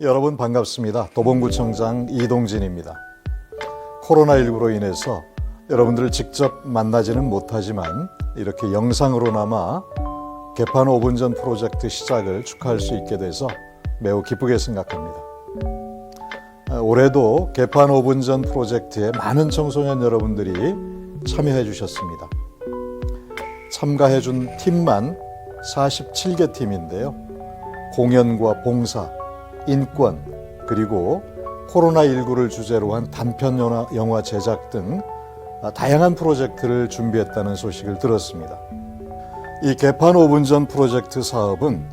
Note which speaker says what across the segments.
Speaker 1: 여러분 반갑습니다. 도봉구청장 이동진입니다. 코로나19로 인해서 여러분들을 직접 만나지는 못하지만 이렇게 영상으로나마 개판 5분 전 프로젝트 시작을 축하할 수 있게 돼서 매우 기쁘게 생각합니다. 아, 올해도 개판 5분 전 프로젝트에 많은 청소년 여러분들이 참여해 주셨습니다. 참가해 준 팀만 47개 팀인데요. 공연과 봉사, 인권, 그리고 코로나19를 주제로 한 단편 영화, 영화 제작 등 아, 다양한 프로젝트를 준비했다는 소식을 들었습니다. 이 개판 5분 전 프로젝트 사업은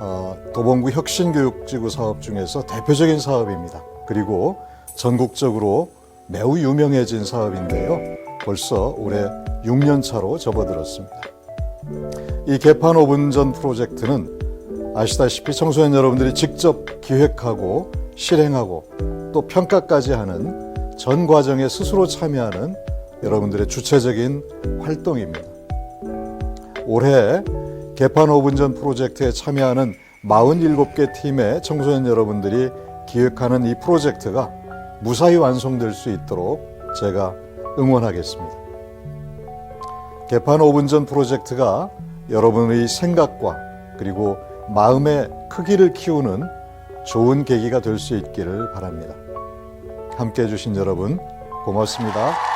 Speaker 1: 어, 도봉구 혁신교육지구 사업 중에서 대표적인 사업입니다. 그리고 전국적으로 매우 유명해진 사업인데요. 벌써 올해 6년 차로 접어들었습니다. 이 개판 5분 전 프로젝트는 아시다시피 청소년 여러분들이 직접 기획하고 실행하고 또 평가까지 하는 전 과정에 스스로 참여하는 여러분들의 주체적인 활동입니다. 올해 개판 5분 전 프로젝트에 참여하는 47개 팀의 청소년 여러분들이 기획하는 이 프로젝트가 무사히 완성될 수 있도록 제가 응원하겠습니다. 개판 5분 전 프로젝트가 여러분의 생각과 그리고 마음의 크기를 키우는 좋은 계기가 될 수 있기를 바랍니다. 함께 해주신 여러분 고맙습니다.